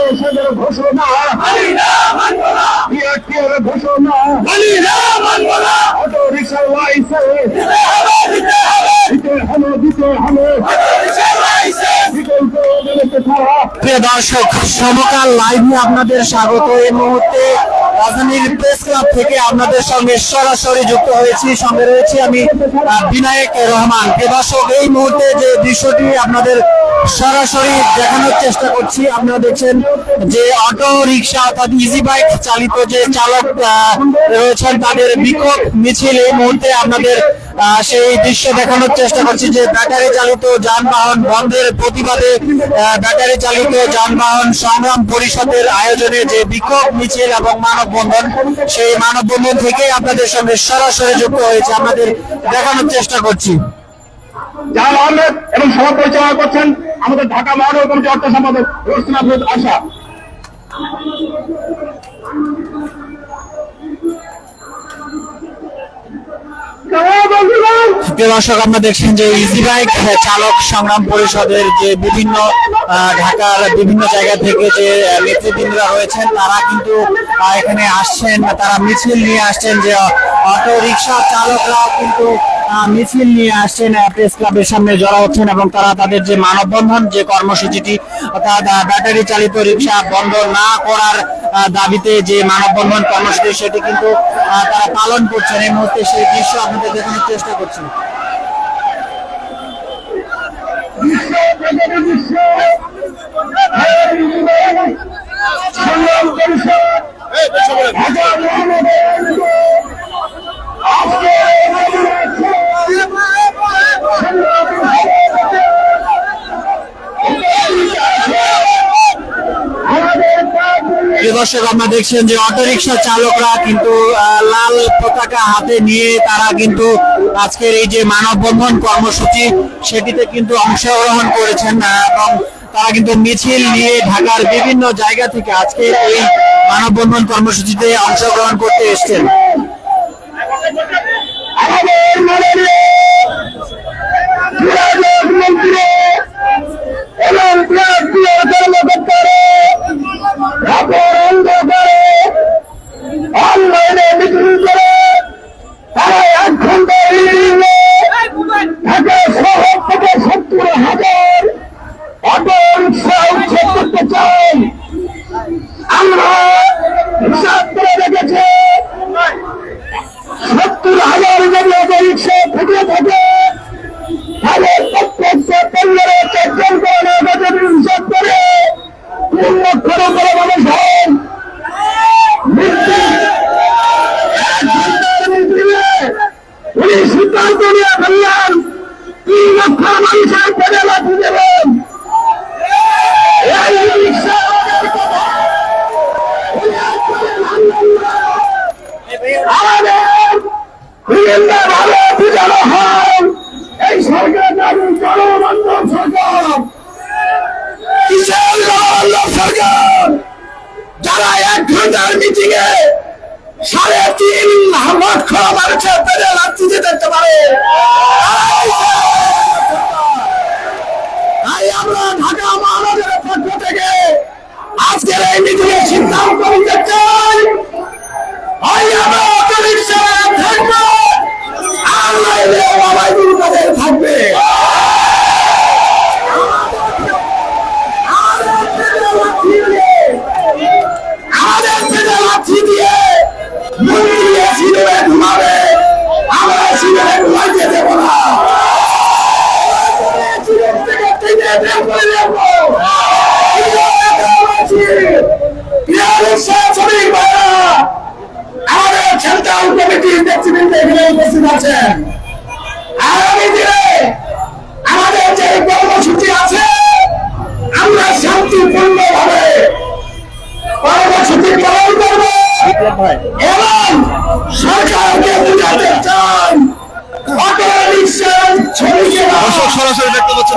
ঘোষণা ঘোষণা auto rickshaw প্রিয় দর্শক সমকাল লাইভে আপনাদের স্বাগত। এই মুহূর্তে রাজধানীর প্রেস ক্লাব থেকে আপনাদের সঙ্গে সরাসরি যুক্ত হয়েছি, সঙ্গে রয়েছি আমি বিনায়ক রহমান। দর্শক, এই মুহূর্তে যে দৃশ্যটি আপনাদের সরাসরি দেখানোর চেষ্টা করছি, আপনারা দেখছেন যে অটো রিক্সা অর্থাৎ ইজি বাইক চালিত যে চালক রয়েছেন, তাদের বিক্ষোভ মিছিল এই মুহূর্তে আপনাদের সেই দৃশ্য দেখানোর চেষ্টা করছি যে ব্যাটারি চালিত যানবাহন বন্ধের প্রতিবাদে ব্যাটারি চালিত যানবাহন সংগ্রাম পরিষদের আয়োজনে যে বিক্ষোভ মিছিল এবং মানববন্ধন, সেই মানববন্ধন থেকে আপনাদের সঙ্গে সরাসরি যুক্ত হয়েছে আমাদের দেখানোর চেষ্টা করছি। জাহান আহমেদ এবং সভা পরিচালনা করছেন, আমাদের ঢাকা মহানগর কমিটি অর্থ সম্পাদক আহমেদ আশা। দর্শক আমরা দেখছেন যে ইজি বাইক চালক সংগ্রাম পরিষদের যে বিভিন্ন ঢাকার বিভিন্ন জায়গা থেকে যে নেতৃবৃন্দরা রয়েছেন, তারা কিন্তু এখানে আসছেন, তারা মিছিল নিয়ে আসছেন যে, অটো রিক্সা চালকরাও কিন্তু মিছিল নিয়ে আসছেন প্রেস ক্লাবের সামনে জড়া হচ্ছেন এবং তারা তাদের যে মানববন্ধন যে কর্মসূচিটি অর্থাৎ ব্যাটারি চালিত রিক্সা বন্ধ না করার দাবিতে যে মানববন্ধন কর্মসূচি সেটি কিন্তু তারা পালন করছেন। এই মুহূর্তে সেই দৃশ্য আপনাদের দেখানোর চেষ্টা করছি। সংগ্রাম পরিষদ ঢাকা মহানগর আজকে দর্শক আমরা দেখছেন যে অটোরিকশা চালকরা কিন্তু লাল পতাকা হাতে নিয়ে তারা কিন্তু আজকের এই যে মানববন্ধন কর্মসূচি, সেটিতে কিন্তু অংশগ্রহণ করেছেন এবং তারা কিন্তু মিছিল নিয়ে ঢাকার বিভিন্ন জায়গা থেকে আজকে এই মানববন্ধন কর্মসূচিতে অংশগ্রহণ করতে এসেছেন। আমাদের মাননীয় কর্মকর্তারা রাতের অন্ধকারে যারা এক ঘণ্টার মিটিং এ সাড়ে তিন লক্ষ মানুষের পেটে লাঠি দিতে পারে। তাই আমরা ঢাকা মহানগরের পক্ষ থেকে আজকের এই মিটিং এ সিদ্ধান্ত নিতে চাই। থাকব। আমাদের পেটে লাথি দিয়ে দিয়ে সিনেমে ঘুমাবে। আমরা সিনেমে ঘুমাইতে দেবো না। সিনেম থেকে টেনে বের করে দেবো প্রিয় রিক্সা শ্রমিক ভাইরা আমাদের সেন্ট্রাল কমিটির নেতৃবৃন্দ এখানে উপস্থিত আছেন আগামী দিনে আমাদের যে কর্মসূচি আছে আমরা শান্তিপূর্ণ ভাবে কর্মসূচি পালন করব এবং সরকারকে বুঝাতে শ্রমিকেরা সরাসরি দেখতে পাচ্ছেন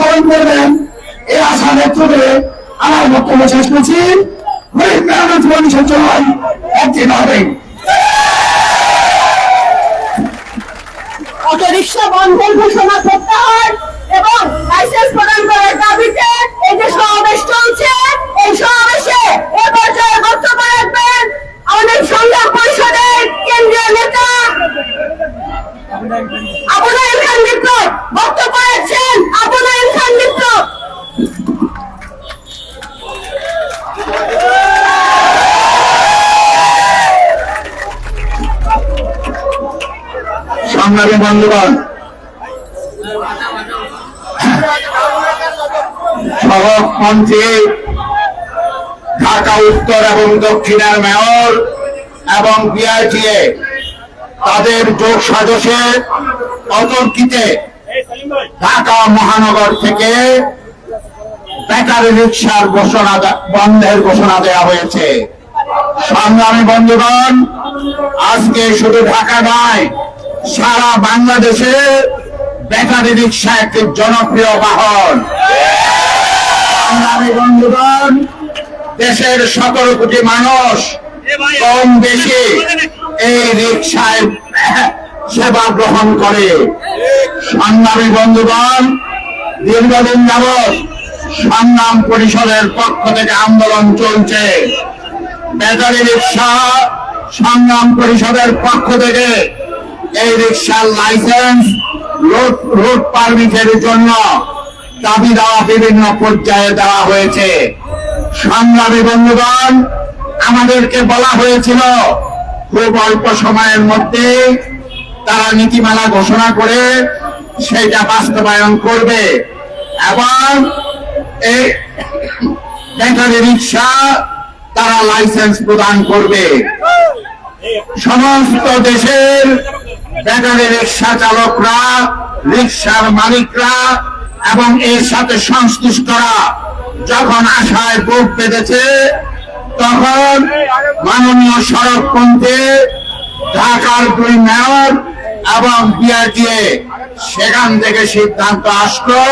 পালন করবেন। এই আশা ব্যক্ত করে আমার বক্তব্য শেষ করছি। এবং লাইসেন্স প্রদান দাবিতে এই আমাদের পরিষদের কেন্দ্রীয় নেতা সংগ্রামী বন্ধুগণ সড়ক ঢাকা উত্তর এবং দক্ষিণের মেয়র এবং বিআইটিএ তাদের যোগ সাজসে অতর্কিতে ঢাকা মহানগর থেকে ব্যাটারি রিক্সার ঘোষণা বন্ধের ঘোষণা দেওয়া হয়েছে। সংগ্রামী বন্ধুগণ, আজকে শুধু ঢাকা নয় সারা বাংলাদেশে ব্যাটারি রিক্সা একটি জনপ্রিয় বাহন। বন্ধুগণ, দেশের সতেরো কোটি মানুষ কম বেশি এই রিক্সায় সেবা গ্রহণ করে। সংগ্রামী বন্ধুগণ, দীর্ঘদিন যাবৎ সংগ্রাম পরিষদের পক্ষ থেকে আন্দোলন চলছে। ব্যাটারি রিক্সা সংগ্রাম পরিষদের পক্ষ থেকে এই রিক্সার লাইসেন্স, রোড রোড পারমিটের জন্য দাবি দেওয়া বিভিন্ন পর্যায়ে দেওয়া হয়েছে। সংগ্রামী বন্ধুগণ, আমাদেরকে বলা হয়েছিল, খুব অল্প সময়ের মধ্যে তারা নীতিমালা ঘোষণা করে সেটা বাস্তবায়ন করবে এবং এই ব্যাটারি রিক্সা তারা লাইসেন্স প্রদান করবে। সমস্ত দেশের ব্যাটারি রিক্সা চালকরা, রিক্সার মালিকরা এবং এর সাথে সংশ্লিষ্টরা যখন আশায় বুক বেঁধেছে, তখন মাননীয় সড়ক মন্ত্রী ঢাকার দুই মেয়র এবং বিআরটিএ সেখান থেকে সিদ্ধান্ত আসলো,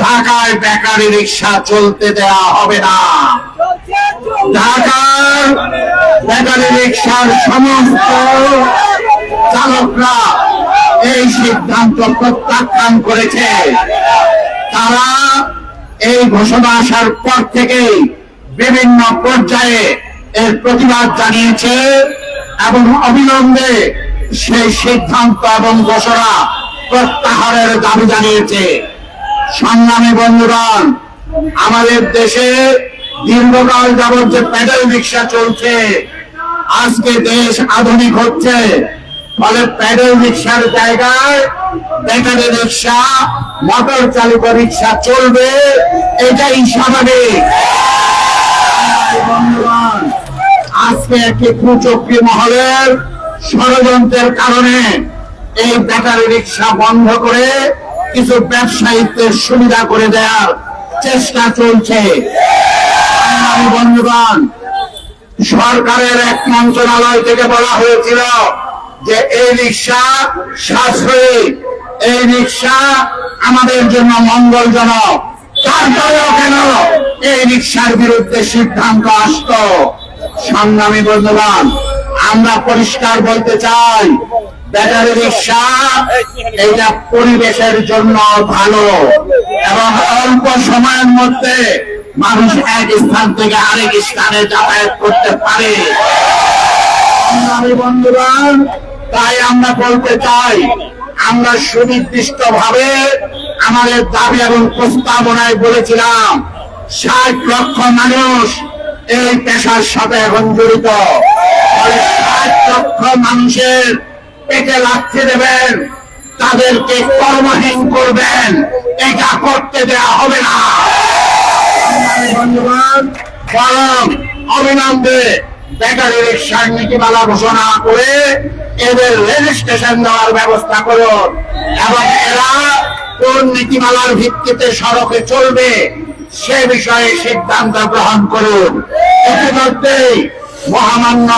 ঢাকায় বেকারি রিক্সা চলতে দেওয়া হবে না। ঢাকার ব্যাটারি রিক্সার সমস্ত চালকরা এই সিদ্ধান্ত প্রত্যাখ্যান করেছে। তারা এই ঘোষণা আসার পর থেকেই বিভিন্ন পর্যায়ে এর প্রতিবাদ জানিয়েছে এবং অবিলম্বে সেই সিদ্ধান্ত এবং ঘোষণা প্রত্যাহারের দাবি জানিয়েছে। সংগ্রামী বন্ধুগণ, আমাদের দেশে দীর্ঘকাল যাবত যে প্যাডেল রিক্সা চলছে, আজকে দেশ আধুনিক হচ্ছে। ফলে প্যাডেল রিক্সার জায়গায় ব্যাটারি রিক্সা, মোটর চালিত রিক্সা চলবে, এটাই স্বাভাবিক। আজকে একটি কুচক্রি মহলের ষড়যন্ত্রের কারণে এই ব্যাটারি রিক্সা বন্ধ করে কিছু ব্যবসায়িকদের সুবিধা করে দেওয়ার চেষ্টা চলছে। সরকারের এক মন্ত্রণালয় থেকে বলা হয়েছিল যে এই রিক্সা সাশ্রয়ী। এই রিক্সা আমাদের জন্য মঙ্গলজনক। তারপরেও কেন এই রিক্সার বিরুদ্ধে সিদ্ধান্ত আসতো? সংগ্রামী বন্ধুগণ, আমরা পরিষ্কার বলতে চাই, ব্যাটারি রিক্সা এটা পরিবেশের জন্য ভালো এবং অল্প সময়ের মধ্যে মানুষ এক স্থান থেকে আরেক স্থানে যাতায়াত করতে পারে। বন্ধুগণ তাই আমরা বলতে চাই, আমরা সুনির্দিষ্ট ভাবে আমাদের দাবি এবং প্রস্তাবনায় বলেছিলাম, ষাট লক্ষ মানুষ এই পেশার সাথে এখন জড়িত। ষাট লক্ষ মানুষের পেটে লাগতে দেবেন, তাদেরকে কর্মহীন করবেন, এটা করতে দেওয়া হবে না। বরং অবিলম্বে নীতিমালা ঘোষণা করে এদের রেজিস্ট্রেশন দেওয়ার ব্যবস্থা করুন এবং এরা কোন নীতিমালার ভিত্তিতে সড়কে চলবে সে বিষয়ে সিদ্ধান্ত গ্রহণ করুন। ইতিমধ্যেই মহামান্য